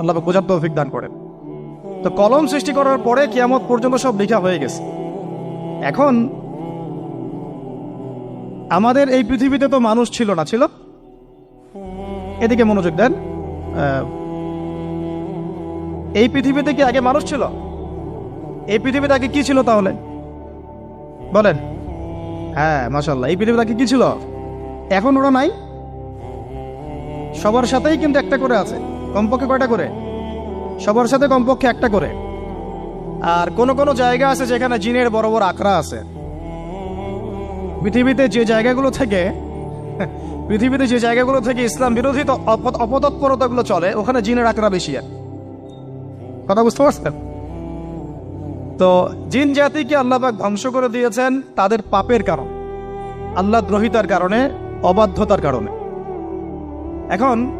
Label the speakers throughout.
Speaker 1: আল্লাহ বোঝার তৌফিক দান করেন। তো কলম সৃষ্টি করার পরে কিয়ামত পর্যন্ত সব লেখা হয়ে গেছে। এখন আমাদের এই পৃথিবীতে তো মানুষ ছিল না, ছিল? এদিকে মনোযোগ দেন। এই পৃথিবীতে কি আগে মানুষ ছিল? এই পৃথিবীতে আগে কি ছিল তাহলে? বলেন। হ্যাঁ মাসাল্লাহ এই পৃথিবীতে আগে কি ছিল? এখন ওরা নাই? সবার সাথেই কিন্তু একটা করে আছে। কমপক্ষে কয়টা করে? সবার সাথে কমপক্ষে একটা করে। আর কোন কোন জায়গা আছে যেখানে জিনের বড় বড় আখড়া আছে? পৃথিবীতে যে জায়গাগুলো থেকে, পৃথিবীতে যে জায়গাগুলো থেকে ইসলাম বিরোধী অপতৎপরতাগুলো চলে, ওখানে জিনের আখড়া বেশি আর। কথা বুঝতে পারছেন? তো জিন জাতিকে আল্লাহবাক ধ্বংস করে দিয়েছেন তাদের পাপের কারণ। আল্লাহ দ্রোহিতার কারণে, অবাধ্যতার কারণে। এখন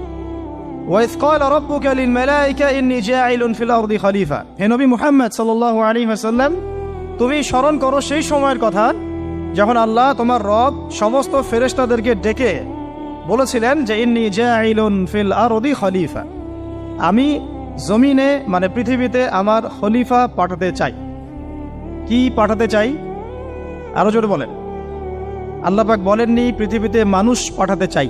Speaker 1: ওয়াইস কল রব্বুক লিল মালাইকা ইন্নী জাঈলুন ফিল আরদি খলিফা হে নবী মুহাম্মদ সাল্লাল্লাহু আলাইহি ওয়াসাল্লাম, তুমি স্মরণ করো সেই সময়ের কথা যখন আল্লাহ তোমার রব সমস্ত ফেরেশতাদেরকে ডেকে বলেছিলেন যে, ইন্নি জাঈলুন ফিল আরদি খলিফা। আমি জমিনে মানে পৃথিবীতে আমার খলিফা পাঠাতে চাই। কি পাঠাতে চাই? আরও জোরে বলেন। আল্লাপাক বলেননি, পৃথিবীতে মানুষ পাঠাতে চাই।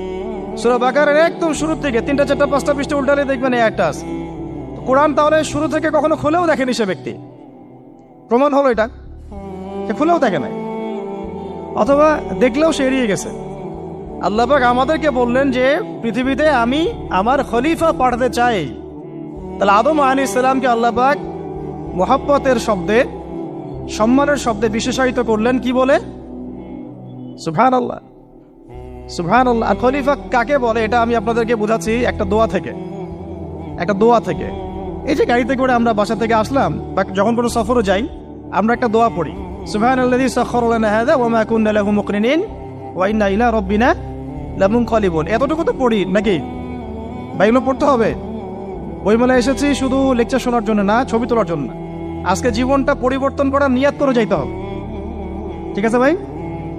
Speaker 1: সুরা বাকারের একদম শুরুর থেকে তিনটা চারটা, পাঁচটা পৃষ্ঠ উল্টালে দেখবেন এই একটা কোরআন তাহলে শুরু থেকে কখনো খুলেও দেখেনি সে ব্যক্তি। প্রমাণ হলো এটা। সে খুলেও দেখে নাই। অথবা দেখলেও সে এড়িয়ে গেছে। আল্লাপাক আমাদেরকে বললেন যে, পৃথিবীতে আমি আমার খলিফা পাঠাতে চাই। তাহলে আদম আলী ইসলামকে আল্লাপাক মোহাব্বতের শব্দে, সম্মানের শব্দে বিশেষায়িত করলেন কি বলে? সুভান আল্লাহ সুবহান আর খলিফা কাকে বলে এটা আমি আপনাদেরকে বোঝাচ্ছি একটা দোয়া থেকে। একটা দোয়া থেকে। এই যে গাড়িতে করে আমরা বাসা থেকে আসলাম, বা যখন কোনো সফরে যাই, আমরা একটা দোয়া পড়ি। সুবহান আল্লাযী সাখখারা লানা হাযা ওয়া মা কুননা লাহু মুকরিনিন ওয়া ইন্না ইলা রাব্বিনা লামুনকালিবুন। এতটুকু তো পড়ি, নাকি? বা এগুলো পড়তে হবে। বইমেলা এসেছি শুধু লেকচার শোনার জন্য না, ছবি তোলার জন্য। আজকে জীবনটা পরিবর্তন করার নিয়াত করে যাইতে হবে। ঠিক আছে ভাই?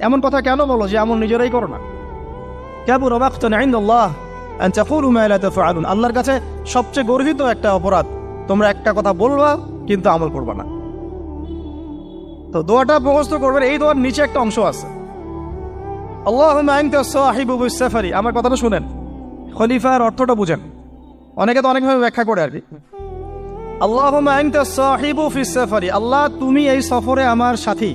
Speaker 1: এমন কথা কেন বলো যে আমল নিজেরাই করো না? কাবুরা তাকুলু মা লা তাফআলুন। আল্লাহর কাছে সবচেয়ে গর্বিত একটা অপরাধ। তোমরা একটা কথা বলবা, কিন্তু আমল করবা না। তো দোয়াটা মুখস্থ করবেন, এই দোয়ার নিচে একটা অংশ আছে। সাফারি। আমার কথাটা শুনেন। খলিফার অর্থটা বুঝেন। অনেকে তো অনেকভাবে ব্যাখ্যা করে আর কি। সাফারি। আল্লাহ, তুমি এই সফরে আমার সাথী।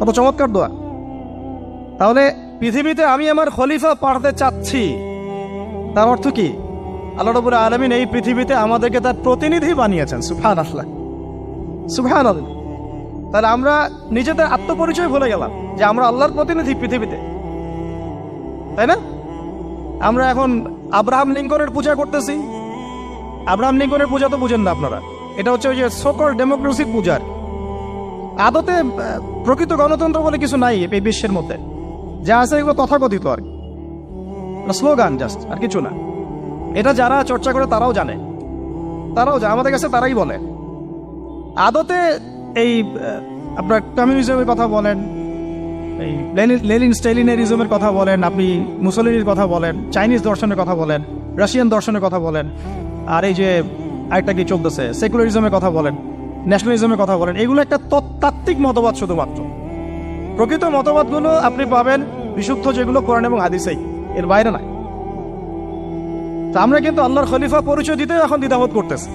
Speaker 1: কত চমৎকার দোয়া। তাহলে পৃথিবীতে আমি আমার খলিফা পাঠাতে চাচ্ছি। তার অর্থ কি? আল্লাহ রবুল আলমিন এই পৃথিবীতে আমাদেরকে তার প্রতিনিধি বানিয়েছেন সুফান আসলা সুফান তাহলে আমরা নিজেদের আত্মপরিচয় ভুলে গেলাম যে আমরা আল্লাহর প্রতিনিধি পৃথিবীতে। তাই না? আমরা এখন আব্রাহাম লিঙ্কনের পূজা করতেছি। আব্রাহাম লিঙ্কনের পূজা তো বুঝেন না আপনারা। এটা হচ্ছে ওই যে সকল ডেমোক্রেসির পূজার। আদতে প্রকৃত গণতন্ত্র বলে কিছু নাই এই বিশ্বের মধ্যে। যা আছে এগুলো তথাকথিত আর স্লোগান জাস্ট, আর কিছু না। এটা যারা চর্চা করে তারাও জানে। তারাও জানে, আমাদের কাছে তারাই বলে। আদতে এই আপনার কমিউনিজমের কথা বলেন, এই লেনিন স্টেলিনারিজমের কথা বলেন, আপনি মুসলিনের কথা বলেন, চাইনিজ দর্শনের কথা বলেন, রাশিয়ান দর্শনের কথা বলেন, আর এই যে আরেকটা কি চলতেছে, সেকুলারিজমের কথা বলেন। ন্যাশনালিজমের কথা বলেন, এগুলো একটা তত্ত্বাত্ত্বিক মতবাদ শুধুমাত্র। প্রকৃত মতবাদগুলো আপনি পাবেন বিশুদ্ধ যেগুলো কোরআন এবং হাদিসেই, এর বাইরে নাই। তা আমরা কিন্তু আল্লাহর খলিফা পরিচয় দিতে এখন দ্বিধাবোধ করতেছি।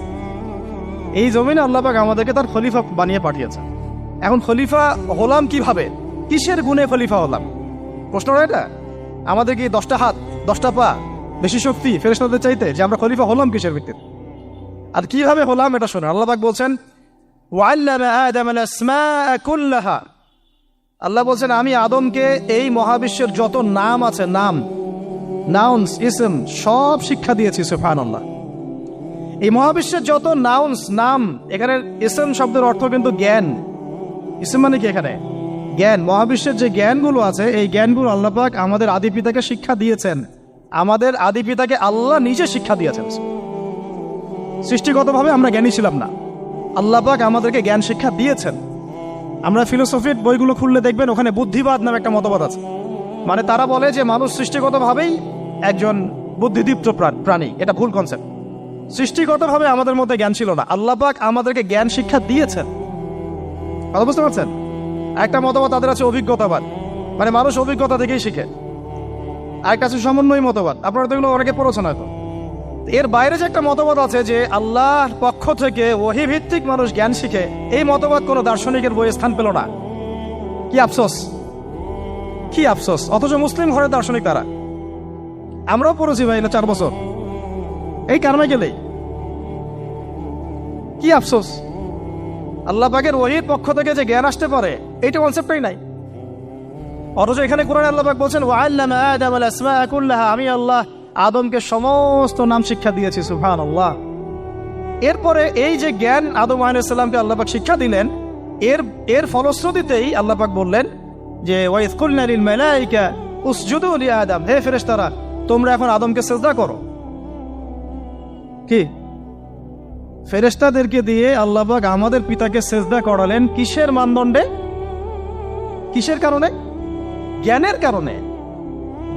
Speaker 1: এই জমিনে আল্লাহ পাক আমাদেরকে তার খলিফা বানিয়ে পাঠিয়েছে এখন খলিফা হলাম কীভাবে? কিসের গুণে খলিফা হলাম? প্রশ্নটা এটা? আমাদের কি দশটা হাত, দশটা পা বেশি শক্তি ফেরেস্তাদের চাইতে যে আমরা খলিফা হলাম কিসের ভিত্তিতে? আর কীভাবে হলাম এটা শোনেন, আল্লাহ পাক আল্লাহ বলছেন, আমি আদমকে এই মহাবিশ্বের যত নাম আছে, নাম নাউন্স ইসম সব শিক্ষা দিয়েছি সুফান আল্লাহ এই মহাবিশ্বের যত নাউন্স নাম, এখানে ইসম শব্দের অর্থ কিন্তু জ্ঞান। ইসম মানে কি এখানে? জ্ঞান। মহাবিশ্বের যে জ্ঞানগুলো আছে, এই জ্ঞানগুলো আল্লাপাক আমাদের আদি পিতাকে শিক্ষা দিয়েছেন। আমাদের আদি পিতাকে আল্লাহ নিজে শিক্ষা দিয়েছেন। সৃষ্টিগতভাবে আমরা জ্ঞানী ছিলাম না। আল্লাহ পাক আমাদেরকে জ্ঞান শিক্ষা দিয়েছেন। আমরা ফিলোসফির বইগুলো খুললে দেখবেন ওখানে বুদ্ধিবাদ নামে একটা মতবাদ আছে। মানে তারা বলে যে মানুষ সৃষ্টিগতভাবেই একজন বুদ্ধিদীপ্ত প্রাণ- এটা ভুল কনসেপ্ট সৃষ্টিগতভাবে আমাদের মধ্যে জ্ঞান ছিল না। আল্লাহ পাক আমাদেরকে জ্ঞান শিক্ষা দিয়েছেন। কথা বুঝতে পারছেন? একটা মতবাদ তাদের আছে অভিজ্ঞতাবাদ। মানে মানুষ অভিজ্ঞতা থেকেই শিখে। আরেকটা আছে সমন্বয় মতবাদ। আপনারা তো এগুলো অনেকে পড়েছেন হয়তো। এর বাইরে যে একটা মতবাদ আছে যে আল্লাহর পক্ষ থেকে ওহি ভিত্তিক মানুষ জ্ঞান শিখে, এই মতবাদ কোনো দার্শনিকের বই স্থান পেল না। কি আফসোস? কি আফসোস? অথচ মুসলিম ঘরের দার্শনিক তারা। আমরাও পড়েছি ভাই চার বছর। এই কারণে গেলেই। কি আফসোস? আল্লাহ পাকের ওহির পক্ষ থেকে যে জ্ঞান আসতে পারে, এইটা কনসেপ্টই নাই। অথচ এখানে কোরআন আল্লাহ পাক বলছেন কুল্লাহা, আমি আল্লাহ আদমকে সমস্ত নাম শিক্ষা দিয়েছি সুবহান আল্লাহ এরপরে এই যে জ্ঞান আদম আলাইসাল্লামকে আল্লাহ পাক শিক্ষা দিলেন, এর এর ফলশ্রুতিতেই আল্লাহ পাক বললেন যে ওয়াইজ কুলনা লিল মালাইকা উসজুদু আদম। হে ফেরেশতারা, তোমরা এখন আদমকে সেজদা করো। কি? ফেরেশতাদেরকে দিয়ে আল্লাপাক আমাদের পিতাকে সেজদা করালেন কিসের মানদণ্ডে? কিসের কারণে? জ্ঞানের কারণে।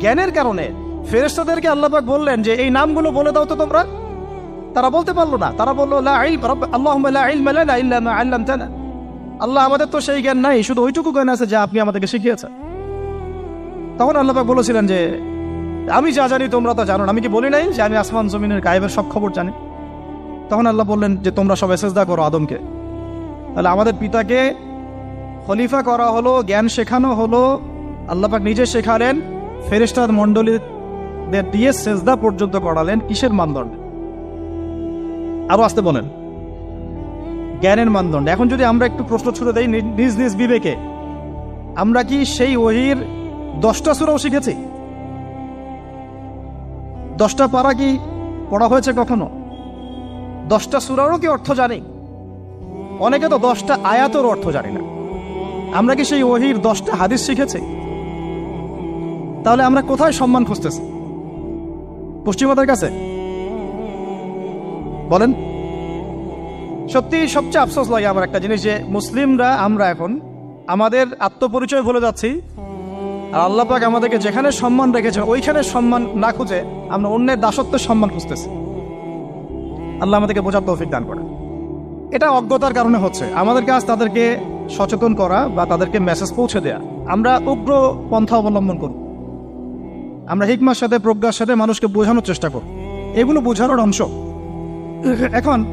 Speaker 1: জ্ঞানের কারণে। ফেরেশতাদেরকে আল্লাপাক বললেন যে, এই নামগুলো বলে দাও তো তোমরা। তারা বলতে পারল না। তারা বলল আল্লামতানা। আল্লাহ আমাদের তো সেই জ্ঞান নাই, শুধু ওইটুকু জ্ঞান আছে যা আপনি আমাদেরকে শিখিয়েছেন। তখন আল্লাপাক বলেছিলেন যে, আমি যা জানি তোমরা তা জানো। আমি কি বলি নাই যে, আমি আসমান জমিনের গায়েবের সব খবর জানি? তখন আল্লাহ বললেন যে, তোমরা সবাই সেজদা করো আদমকে। তাহলে আমাদের পিতাকে খলিফা করা হলো, জ্ঞান শেখানো হলো। আল্লাপাক নিজে শেখালেন ফেরেস্তাদ মণ্ডলীদের দিয়ে সেজদা পর্যন্ত করালেন কিসের মানদণ্ডে? আরও আসতে বলেন। জ্ঞানের মানদণ্ড। এখন যদি আমরা একটু প্রশ্ন ছুড়ে দেই নিজ নিজ বিবেকে, আমরা কি সেই ওহির দশটা সুরাও শিখেছি? দশটা পারা কি পড়া হয়েছে কখনো? দশটা সুরারও কি অর্থ জানি? অনেকে তো দশটা আয়াতের অর্থ জানি না। আমরা কি সেই ওহির দশটা হাদিস শিখেছি? তাহলে আমরা কোথায় সম্মান খুঁজতেছি? পশ্চিমাদের কাছে। বলেন, সত্যি সবচেয়ে আফসোস লাগে আমার একটা জিনিস যে মুসলিমরা, আমরা এখন আমাদের আত্মপরিচয় ভুলে যাচ্ছি আর আল্লাহ পাক আমাদেরকে যেখানে সম্মান রেখেছে, ওইখানে সম্মান না খুঁজে আমরা অন্যের দাসত্বের সম্মান খুঁজতেছি। আল্লাহ আমাদেরকে বোঝার তৌফিক দান করে এটা অজ্ঞতার কারণে হচ্ছে। আমাদের কাজ তাদেরকে সচেতন করা বা তাদেরকে মেসেজ পৌঁছে দেয়া। আমরা উগ্র পন্থা অবলম্বন করব। আমরা হিকমার সাথে, প্রজ্ঞার সাথে মানুষকে বোঝানোর চেষ্টা করব। এগুলো বোঝানোর অংশ। এখন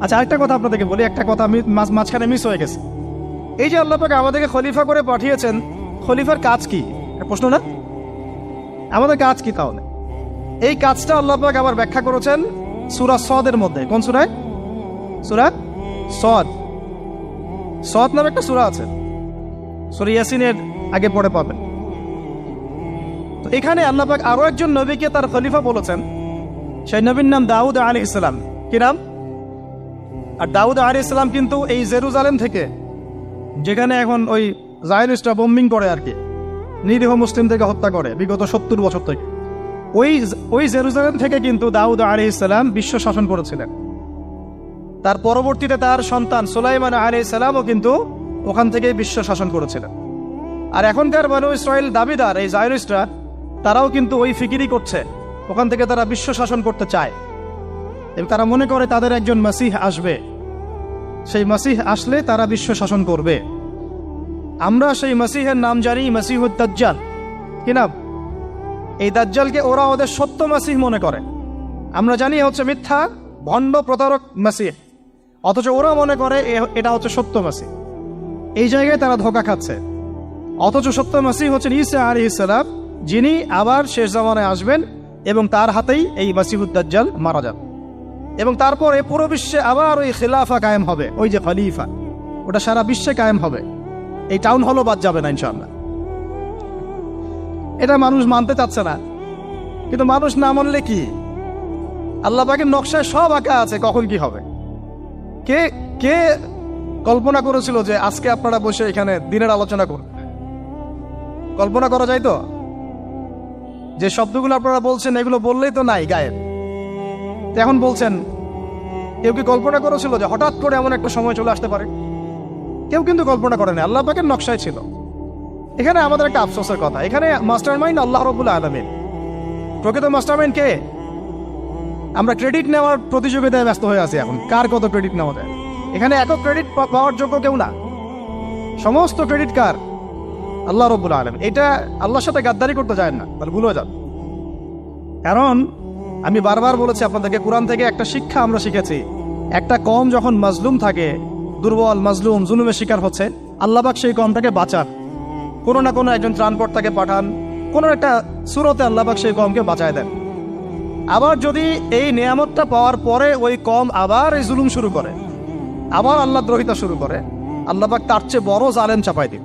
Speaker 1: আচ্ছা আরেকটা কথা আপনাদেরকে বলি, একটা কথা মাঝখানে মিস হয়ে গেছে। এই যে আল্লাহ পাক আমাদেরকে খলিফা করে পাঠিয়েছেন, খলিফার কাজ কি? প্রশ্ন না? আমাদের কাজ কি তাহলে? এই কাজটা আল্লাহ পাক আবার ব্যাখ্যা করেছেন সুরা সদের মধ্যে। কোন সুরায়? সুরা সদ। সদ নামে একটা সুরা আছে। সুরা ইয়াসিনের আগে পড়ে পাবেন। এখানে আল্লাহ পাক আরও একজন নবীকে তার খলিফা বলেছেন। সেই নবীর নাম দাউদ আলী ইসলাম কি নাম? আর দাউদ আলী ইসলাম কিন্তু এই জেরুজালেম থেকে, যেখানে এখন ওই জায়নিস্টরা বোম্বিং করে আর কি, নিরীহ মুসলিম থেকে হত্যা করে বিগত সত্তর বছর থেকে। ওই ওই জেরুজালেম থেকে কিন্তু দাউদ আলী ইসলাম বিশ্ব শাসন করেছিলেন। তার পরবর্তীতে তার সন্তান সুলাইমান আলী ইসলামও কিন্তু ওখান থেকে বিশ্ব শাসন করেছিলেন। আর এখনকার বানু ইসরায়েল দাবিদার এই জায়নিস্টরা তারাও কিন্তু ওই ফিকিরই করছে। ওখান থেকে তারা বিশ্ব শাসন করতে চায়। এবং তারা মনে করে তাদের একজন মাসিহ আসবে। সেই মাসিহ আসলে তারা বিশ্ব শাসন করবে। আমরা সেই মাসিহের নাম জানি মাসিহুদ দাজ্জাল। কিনা এই দাজ্জালকে ওরা ওদের সত্য মাসিহ মনে করে। আমরা জানি হচ্ছে মিথ্যা, ভণ্ড প্রতারক মাসিহ। অথচ ওরা মনে করে এটা হচ্ছে সত্য মাসিহ। এই জায়গায় তারা ধোকা খাচ্ছে। অথচ সত্য মাসিহ হচ্ছেন ঈসা আলী ইসলাম যিনি আবার শেষ জামানায় আসবেন এবং তার হাতেই এই মাসিহুদ দাজ্জাল মারা যান। এবং তারপরে পুরো বিশ্বে আবার ওই খিলাফা কায়েম হবে, ওই যে খলিফা। ওটা সারা বিশ্বে কায়েম হবে। এই টাউন হলও বাদ যাবে না ইনশাল্লাহ এটা মানুষ মানতে চাচ্ছে না। কিন্তু মানুষ না মানলে কি? আল্লাহ পাকের নকশায় সব আঁকা আছে, কখন কি হবে? কে কে কল্পনা করেছিল যে আজকে আপনারা বসে এখানে দিনের আলোচনা করবেন? কল্পনা করা যায় তো? যে শব্দগুলো আপনারা বলছেন, এগুলো বললেই তো নাই গায়েব। এখন বলছেন, কেউ কি কল্পনা করেছিল যে হঠাৎ করে এমন একটা সময় চলে আসতে পারে? কেউ কিন্তু কল্পনা করেনি আল্লাহ পাকের নকশায় ছিল। এখানে আমাদের একটা আফসোসের কথা। এখানে মাস্টার মাইন্ড আল্লাহ রবুল্লা আলমিন। প্রকৃত মাস্টার মাইন্ড কে? আমরা ক্রেডিট নেওয়ার প্রতিযোগিতায় ব্যস্ত হয়ে আছি এখন। কার কত ক্রেডিট নেওয়া যায়? এখানে একক ক্রেডিট পাওয়ার যোগ্য কেউ না। সমস্ত ক্রেডিট কার? আল্লাহ রব্বুল আলম এটা আল্লাহর সাথে গাদ্দারি করতে যায় না, তাহলে ভুল যাবে। কারণ আমি বারবার বলেছি আপনাদেরকে, কোরআন থেকে একটা শিক্ষা আমরা শিখেছি। একটা কম যখন মাজলুম থাকে, দুর্বল, মাজলুম, জুলুমের শিকার হচ্ছে আল্লাহবাক সেই কমটাকে বাঁচান। কোনো না কোনো একজন ত্রাণকর্তাকে পাঠান, কোনো একটা সুরতে আল্লাহবাক সেই কমকে বাঁচায় দেন। আবার যদি এই নিয়ামতটা পাওয়ার পরে ওই কম আবার এই জুলুম শুরু করে, আবার আল্লাহ দ্রোহিতা শুরু করে আল্লাহবাক তার চেয়ে বড় জালেম চাপাই দিন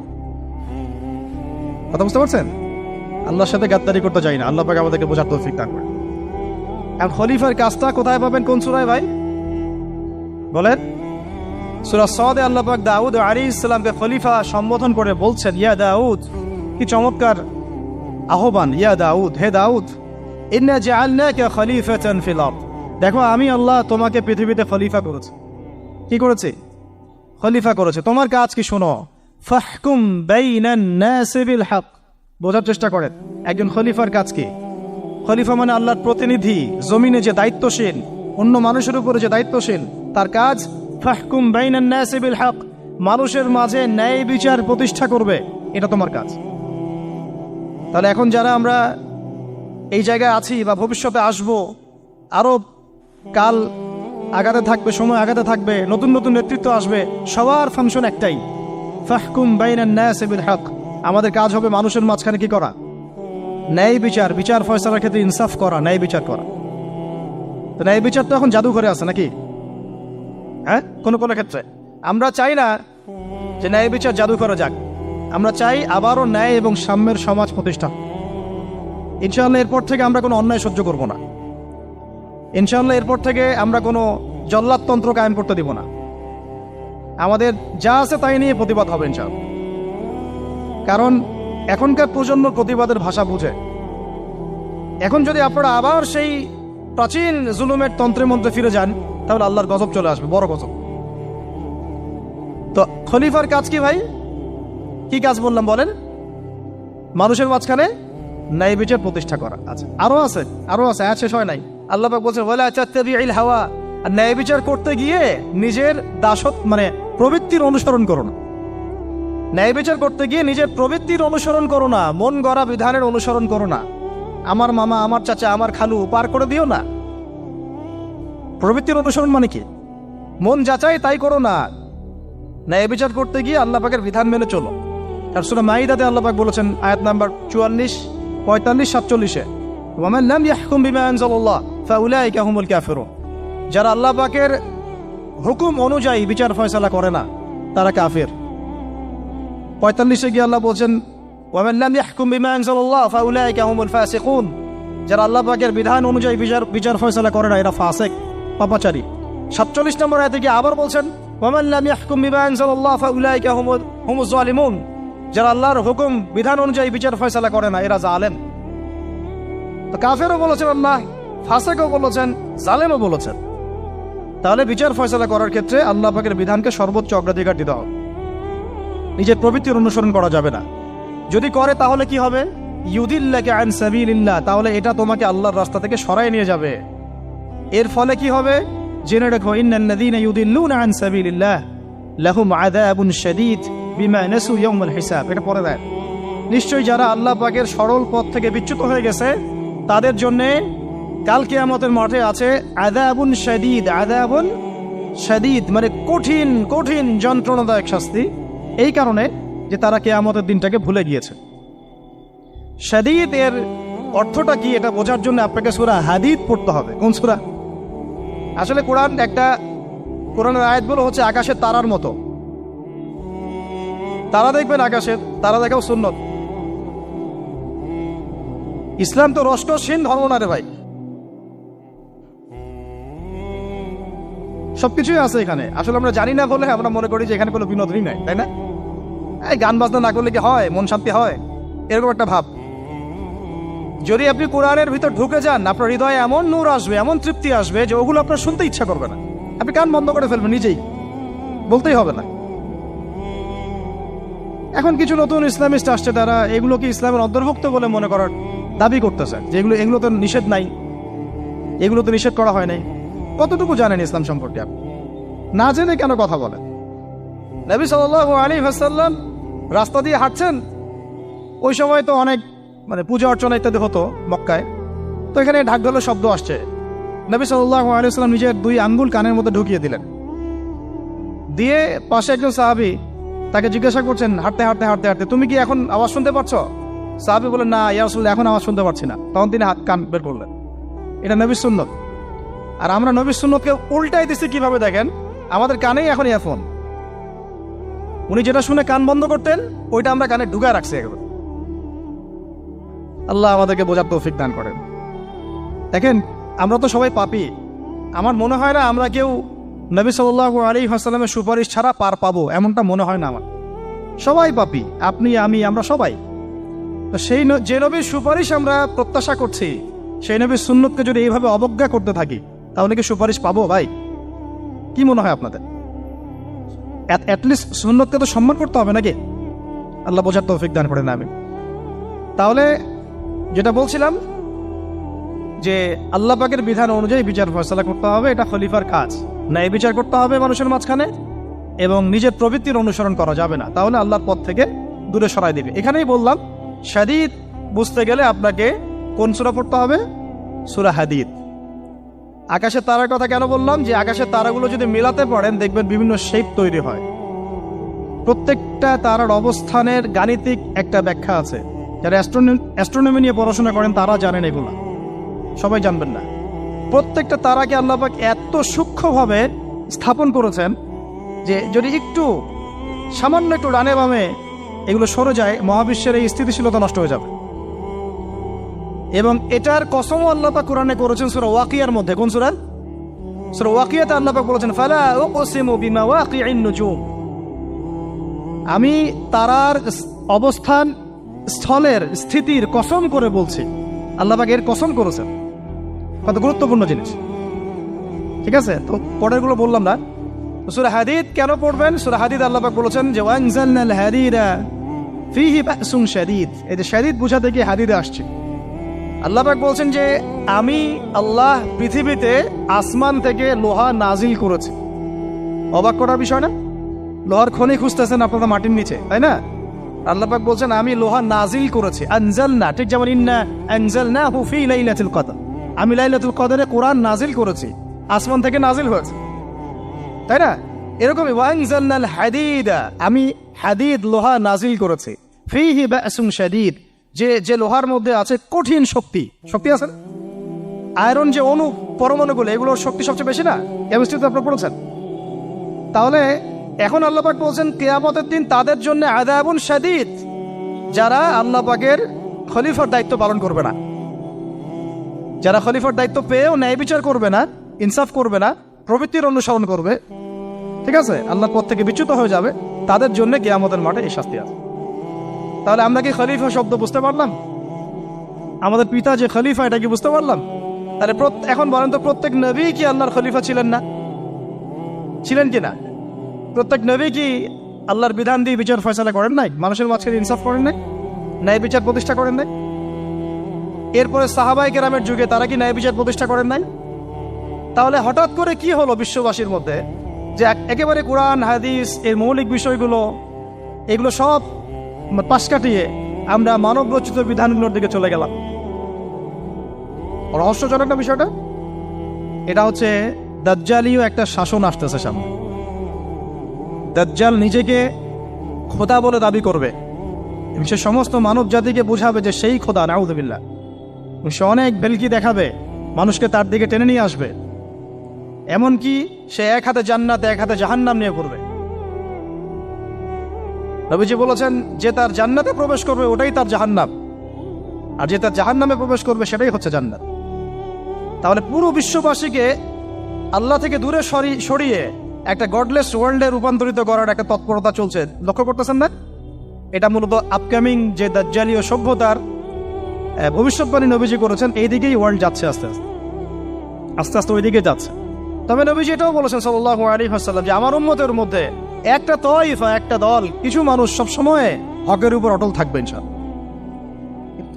Speaker 1: কথা বুঝতে পারছেন? আল্লাহর সাথে গাদ্দারি করতে চাই না। আল্লাহ পাক আমাদেরকে বোঝার তৌফিক দান করে এখন খলিফার কাজটা কোথায় পাবেন? কোন সুরায় ভাই? বলেন। সুরা সদে আল্লাহ পাক দাউদ আলী ইসলামকে খলিফা সম্বোধন করে বলছেন, ইয়া দাউদ। কি চমৎকার আহ্বান। ইয়া দাউদ, হে দাউদ, ইন্না জাআলনাকা খলিফাতান ফিল দেখো, আমি আল্লাহ তোমাকে পৃথিবীতে খলিফা করেছি। কি করেছি? খলিফা করেছে। তোমার কাজ কি? শোনো। ফাহকুম বাইনান নাসি বিল হক। বোঝার চেষ্টা করেন, একজন খলিফার কাজ কি? খলিফা মানে আল্লাহর প্রতিনিধি, জমিনে যে দায়িত্বশীল, অন্য মানুষের উপরে যে দায়িত্বশীল, তার কাজ ফাহকুম বাইনান নাসি বিল হক, মানুষের মাঝে ন্যায় বিচার প্রতিষ্ঠা করবে, এটা তোমার কাজ। তাহলে এখন যারা আমরা এই জায়গায় আছি বা ভবিষ্যতে আসব, আরও কাল আগাতে থাকবে, সময় আগাতে থাকবে, নতুন নতুন নেতৃত্ব আসবে, সবার ফাংশন একটাই ফাহকুম বাইনান হক। আমাদের কাজ হবে মানুষের মাঝখানে কি করা? ন্যায় বিচার বিচার ফয়সালার ক্ষেত্রে ইনসাফ করা, ন্যায় বিচার করা। তো ন্যায় বিচার তো এখন জাদুঘরে আছে নাকি? হ্যাঁ? কোনো কোনো ক্ষেত্রে। আমরা চাই না যে ন্যায় বিচার জাদুঘরে যাক। আমরা চাই আবারও ন্যায় এবং সাম্যের সমাজ প্রতিষ্ঠা। হোক। ইনশাআল্লাহ এরপর থেকে আমরা কোনো অন্যায় সহ্য করব না। ইনশাআল্লাহ এরপর থেকে আমরা কোনো জল্লাদতন্ত্র কায়েম করতে দিব না। আমাদের যা আছে তাই নিয়ে প্রতিবাদ হবে, ইনশাআল্লাহ। কারণ এখনকার প্রজন্ম প্রতিবাদের ভাষা বুঝে। এখন যদি আপনারা আবার সেই প্রাচীন জুলুমের তন্ত্রের মধ্যে ফিরে যান, তাহলে আল্লাহর গজব চলে আসবে, বড় গজব। তো খলিফার কাজ কি ভাই? কি কাজ বললাম বলেন? মানুষের মাঝখানে ন্যায় বিচার প্রতিষ্ঠা করা। আচ্ছা আরও আছে আরও আছে, আয়াত শেষ হয় নাই। আল্লাহ বলছেন বলে আচ্ছা হাওয়া। আর ন্যায় বিচার করতে গিয়ে নিজের দাসত মানে প্রবৃত্তির অনুসরণ করো না। ন্যায় বিচার করতে গিয়ে নিজের প্রবৃত্তির অনুসরণ করো না, মন গড়া বিধানের অনুসরণ করো না। আমার মামা, আমার চাচা, আমার খালু, পার করে দিও না। প্রবৃত্তির অনুসরণ মানে কি? মন যাচাই তাই করো না। ন্যায় বিচার করতে গিয়ে আল্লাহ পাকের বিধান মেনে চলো। তার সুরা মাইদাতে আল্লাহ পাক বলেছেন, আয়াত নাম্বার চুয়াল্লিশ, পঁয়তাল্লিশ, সাতচল্লিশে ওয়ামান লাম ইয়াহকুম বিমা আনজালাল্লাহ হুমুল কাফিরুন। যারা আল্লাহ পাকের হুকুম অনুযায়ী বিচার ফয়সালা করে না। তারা কাফের। পঁয়তাল্লিশে গিয়ে আল্লাহ বলছেন আবার বলছেন আল্লাহর হুকুম, বিধান অনুযায়ী বিচার ফয়সালা করে না, এরা কাফেরও বলেছেন আল্লাহ, ফাসেকও বলেছেন, জালেমও বলেছেন। তাহলে বিচার ফয়সলা করার ক্ষেত্রে আল্লাহ পাকের বিধানকে সর্বোচ্চ অগ্রাধিকার দিতে হবে। নিজের প্রবৃত্তির অনুসরণ করা যাবে না। যদি করে, তাহলে কি হবে? ইউদিল্লাকে আইন সাবিলিল্লাহ, তাহলে এটা তোমাকে আল্লাহর রাস্তা থেকে সরাই নিয়ে যাবে। এর ফলে কি হবে? জেনে রেখো ইন্নাল্লাযীনা ইউদিল্লুনা হিসাব। এটা পরে নিশ্চয়ই যারা আল্লাহ পাকের সরল পথ থেকে বিচ্যুত হয়ে গেছে, তাদের জন্যে কাল কিয়ামতের মাঠে আছে আদাবুন শাদীদ আদাবুন শাদীদ মানে কঠিন কঠিন, যন্ত্রণাদায়ক শাস্তি। এই কারণে যে তারা কেয়ামতের দিনটাকে ভুলে গিয়েছে। শাদীদ এর অর্থটা কি এটা বোঝার জন্য আপনাকে সুরা হাদিদ পড়তে হবে। কোন সুরা? আসলে কোরআন একটা, কোরআনের আয়াতগুলো হচ্ছে আকাশের তারার মতো। তারা দেখবেন আকাশের, তারা দেখাও সুন্নত। ইসলাম তো রসকসহীন ধর্ম না রে ভাই। সবকিছুই আছে এখানে। আসলে আমরা জানি না বলে আমরা মনে করি যে এখানে কোনো বিনোদনই নাই, তাই না? এই গান বাজনা না করলে কি হয়? মন শান্তি হয়? এরকম একটা ভাব। যদি আপনি কোরআনের ভিতর ঢুকে যান, আপনার হৃদয়ে এমন নূর আসবে, এমন তৃপ্তি আসবে যে ওগুলো আপনার শুনতে ইচ্ছা করবে না। আপনি কান বন্ধ করে ফেলবেন নিজেই। বলতেই হবে না। এখন কিছু নতুন ইসলামিস্ট আসছে তারা এগুলোকে ইসলামের অন্তর্ভুক্ত বলে মনে করার দাবি করতেছে? যে এগুলো এগুলো তো নিষেধ নাই। এগুলো তো নিষেধ করা হয় নাই। কতটুকু জানেন ইসলাম সম্পর্কে আপনি? না জেনে কেন কথা বলেন? নবী সাল আলী হাসাল্লাম রাস্তা দিয়ে হাঁটছেন। ওই সময় তো অনেক মানে পূজা অর্চনা ইত্যাদি হতো মক্কায়। তো এখানে ঢাক ঢোলের শব্দ আসছে। নবী সাল্লাহ আলিয়াল্লাম নিজের দুই আঙ্গুল কানের মধ্যে ঢুকিয়ে দিলেন। দিয়ে পাশে একজন সাহাবি তাকে জিজ্ঞাসা করছেন হাঁটতে হাঁটতে হাঁটতে হাঁটতে তুমি কি এখন আওয়াজ শুনতে পাচ্ছ? সাহাবি বলেন না ইয়া রাসূলুল্লাহ, এখন আওয়াজ শুনতে পাচ্ছি না। তখন তিনি হাত কান বের করলেন। এটা নবী সুন্নত। আর আমরা নবী সুন্নতকে উল্টাই দিচ্ছি কীভাবে দেখেন? আমাদের কানেই এখন ইয়ারফোন। উনি যেটা শুনে কান বন্ধ করতেন, ওইটা আমরা কানে ঢুকায় রাখছি একবার আল্লাহ আমাদেরকে বোঝার তৌফিক দান করেন। দেখেন, আমরা তো সবাই পাপি। আমার মনে হয় না আমরা কেউ নবী সাল্লাহ আলী হাসালামের সুপারিশ ছাড়া পার পাবো, এমনটা মনে হয় না আমার। সবাই পাপি, আপনি, আমি, আমরা সবাই। তো সেই যে নবীর সুপারিশ আমরা প্রত্যাশা করছি, সেই নবীর সুন্নতকে যদি এইভাবে অবজ্ঞা করতে থাকি তাহলে কি সুপারিশ পাবো, ভাই। কি মনে হয় আপনাদের? অ্যাটলিস্ট সুন্নতকে তো সম্মান করতে হবে নাকি? আল্লাহ বোঝার তৌফিক দান করেন আমি তাহলে যেটা বলছিলাম, যে আল্লাহ পাকের বিধান অনুযায়ী বিচার ফয়সলা করতে হবে, এটা খলিফার কাজ। ন্যায় বিচার করতে হবে মানুষের মাঝখানে, এবং নিজের প্রবৃত্তির অনুসরণ করা যাবে না। তাহলে আল্লাহর পথ থেকে দূরে সরাই দেবে। এখানেই বললাম, শাদিদ বুঝতে গেলে আপনাকে কোন সুরা পড়তে হবে? সুরা হাদিদ। আকাশের তারার কথা কেন বললাম? যে আকাশের তারাগুলো যদি মেলাতে পারেন, দেখবেন বিভিন্ন শেপ তৈরি হয়। প্রত্যেকটা তারার অবস্থানের গাণিতিক একটা ব্যাখ্যা আছে। যারা অ্যাস্ট্রোনমি নিয়ে পড়াশোনা করেন, তারা জানেন এগুলো। সবাই জানবেন না। প্রত্যেকটা তারাকে আল্লাপাক এত সূক্ষ্মভাবে স্থাপন করেছেন যে যদি একটু সামান্য একটু ডানে বামে এগুলো সরে যায়, মহাবিশ্বের এই স্থিতিশীলতা নষ্ট হয়ে যাবে। এবং এটার কসমও আল্লাপাক কোরআনে করেছেন সুরা ওয়াকিয়ার মধ্যে। কোন সুরা? সুরা ওয়াকিয়াতে আল্লাপাক বলেছেন, ফালা উকসিমু বিমা ওয়াকিইন নুজুম আমি তারার অবস্থান, স্থলের স্থিতির কসম করে বলছি। আল্লাহবাক এর কসম করেছেন। কত গুরুত্বপূর্ণ জিনিস। ঠিক আছে? তো পরেরগুলো বললাম না। সুরা হাদিদ কেন পড়বেন? সুরা হাদিদ আল্লাহবাক বলেছেন যে ওয়ানজালনাল হাদিদা ফিহি বাসুন শাদীদ এই যে শাদীদ বুঝাতে গিয়ে হাদিদে আসছে। আল্লাহবাক বলছেন যে, আমি আল্লাহ পৃথিবীতে আসমান থেকে লোহা নাজিল করেছি। অবাক করার বিষয় না? লোহার খনি খুঁজতেছেন আপনারা মাটির নিচে, তাই না? আল্লাপাক বলছেন, আমি লোহা নাজিল করেছি। আনজাল না ঠিক যেমন ইন্না আনজাল না হুফি লাইলাতুল কদর। আমি লাইলাতুল কদরে কোরআন নাজিল করেছি, আসমান থেকে নাজিল হয়েছে। তাই না? এরকমই ওয়াংজালনাল হাদিদা, আমি হাদিদ লোহা নাজিল করেছি। ফিহি বাসুন শাদীদ যে যে লোহার মধ্যে আছে কঠিন শক্তি। শক্তি আছে? আয়রন যে অণু পরমাণুগুলো এগুলোর শক্তি সবচেয়ে বেশি না? কেমিস্ট্রিতে আপনারা পড়েছেন। তাহলে এখন আল্লাহ পাক বলছেন, কেয়ামতের দিন তাদের জন্য আদাবুন শাদীদ, যারা আল্লাহ পাকের খলিফার দায়িত্ব পালন করবে না। যারা খলিফার দায়িত্ব পেয়েও ন্যায় বিচার করবে না, ইনসাফ করবে না, প্রবৃত্তির অনুসরণ করবে, ঠিক আছে? আল্লাহর পথ থেকে বিচ্যুত হয়ে যাবে, তাদের জন্য কেয়ামতের মাঠে এই শাস্তি আছে। তাহলে আমরা কি খলিফা শব্দ বুঝতে পারলাম? আমাদের পিতা যে খলিফা, এটা কি বুঝতে পারলাম? তাহলে এখন বলেন তো প্রত্যেক নবী কি আল্লাহর খলিফা ছিলেন না? ছিলেন কি না প্রত্যেক নবী কি আল্লাহর বিধান দিয়ে বিচার ফয়সালা করেন নাই? মানুষের মাঝখানে ইনসাফ করেন নাই? ন্যায় বিচার প্রতিষ্ঠা করেন নাই? এরপরে সাহাবাই কেরামের যুগে তারা কি ন্যায় বিচার প্রতিষ্ঠা করেন নাই? তাহলে হঠাৎ করে কি হলো বিশ্ববাসীর মধ্যে? যে একেবারে কোরআন, হাদিস এর মৌলিক বিষয়গুলো, এগুলো সব পাশ কাটিয়ে আমরা মানব রচিত বিধানগুলোর দিকে চলে গেলাম। রহস্যজনক না বিষয়টা? এটা হচ্ছে দাজ্জালীয় একটা শাসন আসতেছে সামনে। দাজ্জাল নিজেকে খোদা বলে দাবি করবে। এবং সে সমস্ত মানব জাতিকে বোঝাবে যে সেই খোদা নাউদুবিল্লাহ এবং সে অনেক বেলকি দেখাবে, মানুষকে তার দিকে টেনে নিয়ে আসবে। এমনকি সে এক হাতে জান্নাত, এক হাতে জাহান্নাম নিয়ে করবে নবীজি বলেছেন, যে তার জান্নাতে প্রবেশ করবে, ওটাই তার জাহান্নাম। আর যে তার জাহান্নামে প্রবেশ করবে, সেটাই হচ্ছে জান্নাত। তাহলে পুরো বিশ্ববাসীকে আল্লাহ থেকে দূরে সরি- সরিয়ে একটা গডলেস ওয়ার্ল্ডে রূপান্তরিত করার একটা তৎপরতা চলছে। লক্ষ্য করতেছেন না? এটা মূলত আপকামিং যে দাজ্জালীয় সভ্যতার ভবিষ্যৎবাণী নবীজি করেছেন এই দিকেই ওয়ার্ল্ড যাচ্ছে আস্তে আস্তে। আস্তে আস্তে ওই দিকে যাচ্ছে। তবে নবীজি এটাও বলেছেন সাল্লাহ আলী হাসাল্লাম যে, আমার উম্মতের মধ্যে একটা তয়ফা একটা দল, কিছু মানুষ সবসময় হকের উপর অটল থাকবে ইনশাল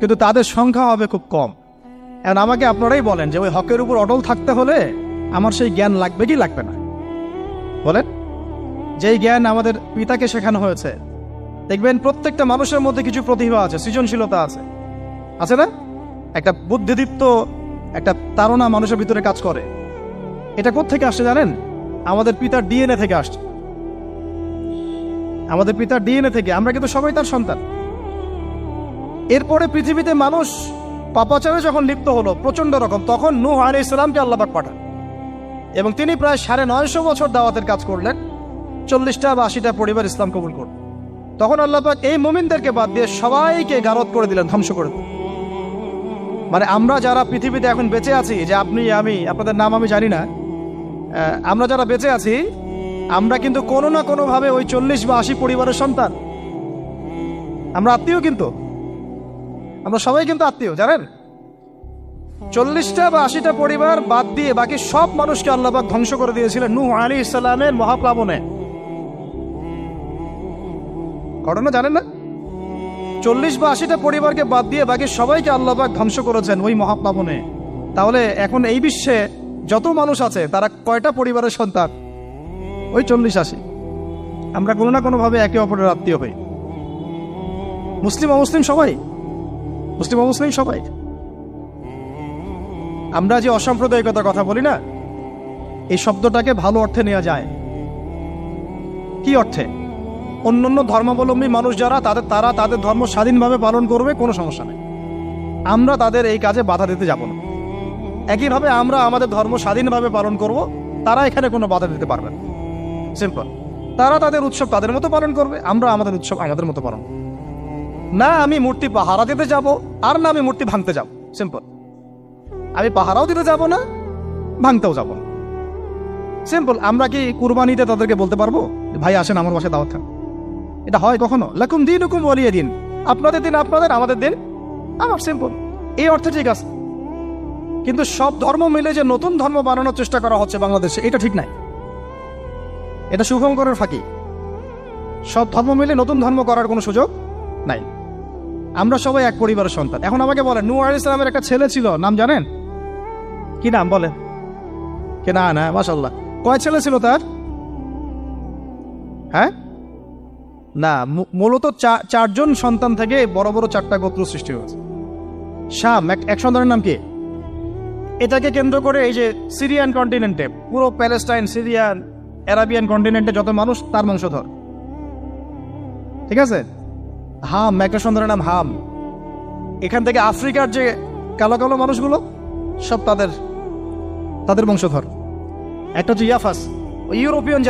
Speaker 1: কিন্তু তাদের সংখ্যা হবে খুব কম। এখন আমাকে আপনারাই বলেন যে ওই হকের উপর অটল থাকতে হলে আমার সেই জ্ঞান লাগবে কি লাগবে না? বলেন। যেই জ্ঞান আমাদের পিতাকে শেখানো হয়েছে, দেখবেন প্রত্যেকটা মানুষের মধ্যে কিছু প্রতিভা আছে, সৃজনশীলতা আছে। আছে না? একটা বুদ্ধিদীপ্ত, একটা তারা মানুষের ভিতরে কাজ করে। এটা থেকে আসছে জানেন? আমাদের পিতার ডিএনএ থেকে আসছে। আমাদের পিতার ডিএনএ থেকে, আমরা কিন্তু সবাই তার সন্তান। এরপরে পৃথিবীতে মানুষ পাপাচারে যখন লিপ্ত হলো প্রচণ্ড রকম, তখন নূহ আলী ইসলামকে আল্লাপাক পাঠান। এবং তিনি প্রায় সাড়ে নয়শো বছর দাওয়াতের কাজ করলেন, চল্লিশটা বা আশিটা পরিবার ইসলাম কবুল করল। তখন আল্লাপাক এই মুমিনদেরকে বাদ দিয়ে সবাইকে গারদ করে দিলেন, ধ্বংস করে দিলেন। মানে আমরা যারা পৃথিবীতে এখন বেঁচে আছি, যে আপনি, আমি, আপনাদের নাম আমি জানি না আমরা যারা বেঁচে আছি আমরা কিন্তু কোনো না কোনোভাবে ওই চল্লিশ বা আশি পরিবারের সন্তান। আমরা আত্মীয় কিন্তু। আমরা সবাই কিন্তু আত্মীয়, জানেন? চল্লিশটা বা আশিটা পরিবার বাদ দিয়ে বাকি সব মানুষকে আল্লাহবাক ধ্বংস করে দিয়েছিলেন নূহ আলী ইসলামের মহাপ্লাবনে। ঘটনা জানেন না? চল্লিশ বা আশিটা পরিবারকে বাদ দিয়ে বাকি সবাইকে আল্লাহবাক ধ্বংস করেছেন ওই মহাপ্লাবনে। তাহলে এখন এই বিশ্বে যত মানুষ আছে, তারা কয়টা পরিবারের সন্তান? ওই চল্লিশ আশি। আমরা কোনো না কোনোভাবে একে অপরের আত্মীয় হই। মুসলিম, অমুসলিম সবাই? মুসলিম, অমুসলিম সবাই? আমরা যে অসাম্প্রদায়িকতার কথা বলি না, এই শব্দটাকে ভালো অর্থে নেওয়া যায়। কি অর্থে? অন্যান্য ধর্মাবলম্বী মানুষ যারা, তাদের তারা তাদের ধর্ম স্বাধীনভাবে পালন করবে, কোনো সমস্যা নেই। আমরা তাদের এই কাজে বাধা দিতে যাব না। একইভাবে আমরা আমাদের ধর্ম স্বাধীনভাবে পালন করব, তারা এখানে কোনো বাধা দিতে পারবে না। সিম্পল তারা তাদের উৎসব তাদের মতো পালন করবে, আমরা আমাদের উৎসব আমাদের মতো পালন। না আমি মূর্তি পাহারা দিতে যাব, আর না আমি মূর্তি ভাঙতে যাব। সিম্পল আমি পাহারাও দিতে যাব না, ভাঙতেও যাব না। সিম্পল আমরা কি কুরবানিতে তাদেরকে বলতে পারব? ভাই, আসেন আমার বাসায় দাওয়াত খান। এটা হয় কখনো? লাকুম দিন হুকুম বলিয়ে দিন। আপনাদের দিন আপনাদের, আমাদের দিন। আমার সিম্পল এই অর্থে ঠিক আছে। কিন্তু সব ধর্ম মিলে যে নতুন ধর্ম বানানোর চেষ্টা করা হচ্ছে বাংলাদেশে, এটা ঠিক নাই। এটা শুভঙ্করের ফাঁকি। সব ধর্ম মিলে নতুন ধর্ম করার কোনো সুযোগ নাই। আমরা সবাই এক পরিবারের সন্তান। এখন আমাকে বলেন, নূর আলী ইসলামের একটা ছেলে ছিল, নাম জানেন? কি নাম বলেন? কে না না মাসাল্লাহ কয় ছেলে ছিল তার? হ্যাঁ? না মূলত চারজন সন্তান থেকে বড় বড় চারটা গোত্র সৃষ্টি হয়েছে। শাম এক সন্তানের নাম কি? এটাকে কেন্দ্র করে এই যে সিরিয়ান কন্টিনেন্টে, পুরো প্যালেস্টাইন, সিরিয়ান অ্যারাবিয়ান কন্টিনেন্টে যত মানুষ, তার বংশধর ঠিক আছে? হাম, একটা সন্তানের নাম হাম। এখান থেকে আফ্রিকার যে কালো কালো মানুষগুলো, সব তাদের তাদের বংশধর একটা হচ্ছে ইয়াফাস ইউরোপিয়ান